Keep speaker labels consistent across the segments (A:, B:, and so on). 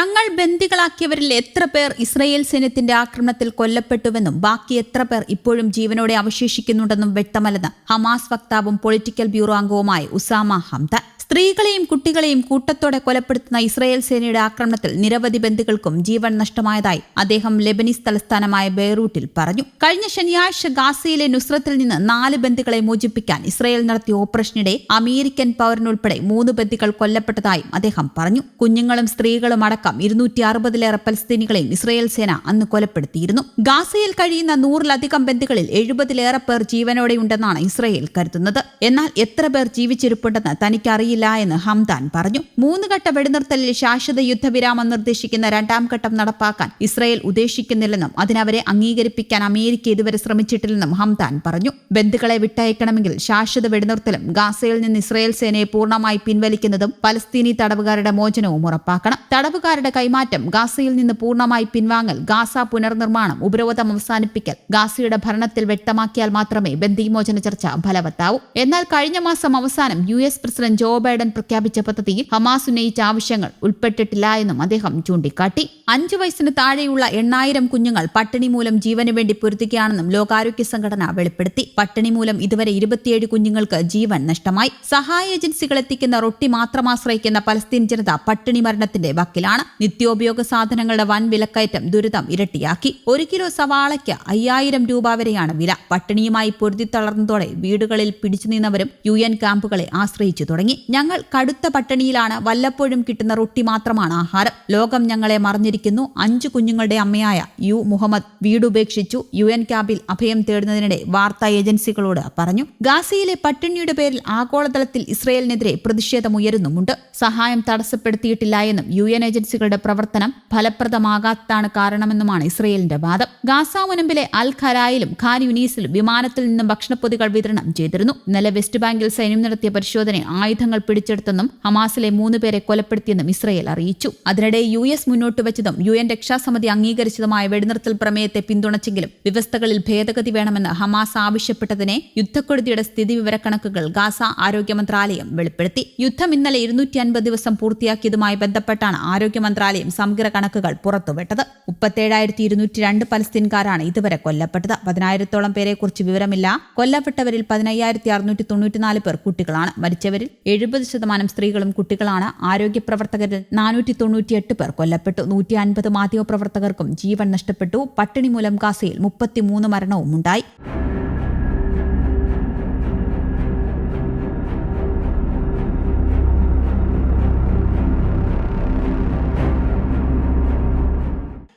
A: തങ്ങൾ ബന്ദികളാക്കിയവരിൽ എത്ര പേർ ഇസ്രയേൽ സൈന്യത്തിന്റെ ആക്രമണത്തിൽ കൊല്ലപ്പെട്ടുവെന്നും ബാക്കി എത്ര പേർ ഇപ്പോഴും ജീവനോടെ അവശേഷിക്കുന്നുണ്ടെന്നും വ്യക്തമല്ലെന്ന് ഹമാസ് വക്താവും പൊളിറ്റിക്കൽ ബ്യൂറോ അംഗവുമായ ഉസാമ ഹംദ സ്ത്രീകളെയും കുട്ടികളെയും കൂട്ടത്തോടെ കൊലപ്പെടുത്തുന്ന ഇസ്രായേൽ സേനയുടെ ആക്രമണത്തിൽ നിരവധി ബന്ധുക്കൾക്കും ജീവൻ നഷ്ടമായതായി അദ്ദേഹം ലെബനീസ് തലസ്ഥാനമായ ബെയ്റൂട്ടിൽ പറഞ്ഞു. കഴിഞ്ഞ ശനിയാഴ്ച ഗാസയിലെ നുസ്രത്തിൽ നിന്ന് നാല് ബന്ധുക്കളെ മോചിപ്പിക്കാൻ ഇസ്രായേൽ നടത്തിയ ഓപ്പറേഷനിടെ അമേരിക്കൻ പൗരനുൾപ്പെടെ മൂന്ന് ബന്ധുക്കൾ കൊല്ലപ്പെട്ടതായും അദ്ദേഹം പറഞ്ഞു. കുഞ്ഞുങ്ങളും സ്ത്രീകളും അടക്കം ഇരുന്നൂറ്റി അറുപതിലേറെ പലസ്തീനികളെയും ഇസ്രായേൽ സേന അന്ന് കൊലപ്പെടുത്തിയിരുന്നു. ഗാസയിൽ കഴിയുന്ന നൂറിലധികം ബന്ധുക്കളിൽ എഴുപതിലേറെ പേർ ജീവനോടെയുണ്ടെന്നാണ് ഇസ്രായേൽ കരുതുന്നത്. എന്നാൽ എത്ര പേർ ജീവിച്ചിരിപ്പുണ്ടെന്ന് തനിക്കറിയില്ല. എന്ന് ഹംദാൻ പറഞ്ഞു. മൂന്ന് ഘട്ട വെടിനിർത്തലിൽ ശാശ്വത യുദ്ധവിരാമം നിർദ്ദേശിക്കുന്ന രണ്ടാം ഘട്ടം നടപ്പാക്കാൻ ഇസ്രായേൽ ഉദ്ദേശിക്കുന്നില്ലെന്നും അതിനവരെ അംഗീകരിപ്പിക്കാൻ അമേരിക്ക ഇതുവരെ ശ്രമിച്ചിട്ടില്ലെന്നും ഹംദാൻ പറഞ്ഞു. ബന്ധുക്കളെ വിട്ടയക്കണമെങ്കിൽ ശാശ്വത വെടിനിർത്തലും ഗാസയിൽ നിന്ന് ഇസ്രായേൽ സേനയെ പൂർണമായി പിൻവലിക്കുന്നതും പലസ്തീനി തടവുകാരുടെ മോചനവും ഉറപ്പാക്കണം. തടവുകാരുടെ കൈമാറ്റം ഗാസയിൽ നിന്ന് പൂർണമായി പിൻവാങ്ങൽ ഗാസ പുനർനിർമ്മാണം ഉപരോധം അവസാനിപ്പിക്കൽ ഗാസയുടെ ഭരണത്തിൽ വ്യക്തമാക്കിയാൽ മാത്രമേ ബന്ദിമോചന ചർച്ച ഫലവത്താവൂ. എന്നാൽ കഴിഞ്ഞ മാസം അവസാനം U S president Joe Biden പ്രഖ്യാപിച്ച പദ്ധതിയിൽ ഹമാസ് ഉന്നയിച്ച ആവശ്യങ്ങൾ ഉൾപ്പെട്ടിട്ടില്ല എന്നും അദ്ദേഹം ചൂണ്ടിക്കാട്ടി. അഞ്ചു വയസ്സിന് താഴെയുള്ള എണ്ണായിരം കുഞ്ഞുങ്ങൾ പട്ടിണി മൂലം ജീവന് വേണ്ടി പൊരുത്തുകയാണെന്നും ലോകാരോഗ്യ സംഘടന വെളിപ്പെടുത്തി. പട്ടിണി മൂലം ഇതുവരെ ഇരുപത്തിയേഴ് കുഞ്ഞുങ്ങൾക്ക് ജീവൻ നഷ്ടമായി. സഹായ ഏജൻസികൾ എത്തിക്കുന്ന റൊട്ടി മാത്രം ആശ്രയിക്കുന്ന പലസ്തീൻ ജനത പട്ടിണി മരണത്തിന്റെ വക്കിലാണ്. നിത്യോപയോഗ സാധനങ്ങളുടെ വൻ വിലക്കയറ്റം ദുരിതം ഇരട്ടിയാക്കി. ഒരു കിലോ സവാളയ്ക്ക് അയ്യായിരം രൂപ വരെയാണ് വില. പട്ടിണിയുമായി പൊരുതി തളർന്നതോടെ വീടുകളിൽ പിടിച്ചു നിന്നവരും യു എൻ ക്യാമ്പുകളെ ആശ്രയിച്ചു തുടങ്ങി. ഞങ്ങൾ കടുത്ത പട്ടിണിയിലാണ് വല്ലപ്പോഴും കിട്ടുന്ന റൊട്ടി മാത്രമാണ് ആഹാരം. ലോകം ഞങ്ങളെ മറിഞ്ഞിരിക്കുന്നു. അഞ്ചു കുഞ്ഞുങ്ങളുടെ അമ്മയായ യു മുഹമ്മദ് വീടുപേക്ഷിച്ചു യു എൻ ക്യാമ്പിൽ അഭയം തേടുന്നതിനിടെ വാർത്താ ഏജൻസികളോട് പറഞ്ഞു. ഗാസയിലെ പട്ടിണിയുടെ പേരിൽ ആഗോളതലത്തിൽ ഇസ്രയേലിനെതിരെ പ്രതിഷേധമുയരുന്നുമുണ്ട്. സഹായം തടസ്സപ്പെടുത്തിയിട്ടില്ല എന്നും യു എൻ ഏജൻസികളുടെ പ്രവർത്തനം ഫലപ്രദമാകാത്തതാണ് കാരണമെന്നുമാണ് ഇസ്രയേലിന്റെ വാദം. ഗാസ മുനമ്പിലെ അൽ ഖരായിലും ഖാൻ യുനീസിലും വിമാനത്തിൽ നിന്നും ഭക്ഷണപ്പൊതികൾ വിതരണം ചെയ്തിരുന്നു. ഇന്നലെ വെസ്റ്റ് ബാങ്കിൽ സൈന്യം നടത്തിയ പരിശോധന ആയുധങ്ങൾ പിടിച്ചെടുത്തെന്നും ഹമാസിലെ മൂന്ന് പേരെ കൊലപ്പെടുത്തിയെന്നും ഇസ്രയേൽ അറിയിച്ചു. അതിനിടെ യു എസ് മുന്നോട്ട് വെച്ചതും യു എൻ രക്ഷാസമിതി അംഗീകരിച്ചതുമായ വെടിനിർത്തൽ പ്രമേയത്തെ പിന്തുണച്ചെങ്കിലും വ്യവസ്ഥകളിൽ ഭേദഗതി വേണമെന്ന് ഹമാസ് ആവശ്യപ്പെട്ടതിനെ യുദ്ധക്കൊടുതിയുടെ സ്ഥിതി വിവരക്കണക്കുകൾ ഗാസ ആരോഗ്യ മന്ത്രാലയം വെളിപ്പെടുത്തി. യുദ്ധം ഇന്നലെ ഇരുന്നൂറ്റി അൻപത് ദിവസം പൂർത്തിയാക്കിയതുമായി ബന്ധപ്പെട്ടാണ് ആരോഗ്യ മന്ത്രാലയം സമഗ്ര കണക്കുകൾ പുറത്തുവിട്ടത്. മുപ്പത്തേഴായിരത്തി ഇരുന്നൂറ്റി രണ്ട് പലസ്തീൻകാരാണ് ഇതുവരെ കൊല്ലപ്പെട്ടത്. പതിനായിരത്തോളം പേരെക്കുറിച്ച് വിവരമില്ല. കൊല്ലപ്പെട്ടവരിൽ പതിനയ്യായിരത്തി അറുന്നൂറ്റി തൊണ്ണൂറ്റിനാല് പേർ കുട്ടികളാണ്. മരിച്ചവരിൽ എഴുപത് ശതമാനം സ്ത്രീകളും കുട്ടികളാണ്. ആരോഗ്യ പ്രവർത്തകരിൽ നാനൂറ്റി തൊണ്ണൂറ്റിയെട്ട് പേർ കൊല്ലപ്പെട്ടു. നൂറ്റി അൻപത് മാധ്യമപ്രവർത്തകർക്കും ജീവൻ നഷ്ടപ്പെട്ടു. പട്ടിണി മൂലം ഗാസയിൽ മുപ്പത്തിമൂന്ന് മരണവും ഉണ്ടായി.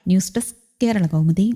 A: News desk Kerala Kaumudi.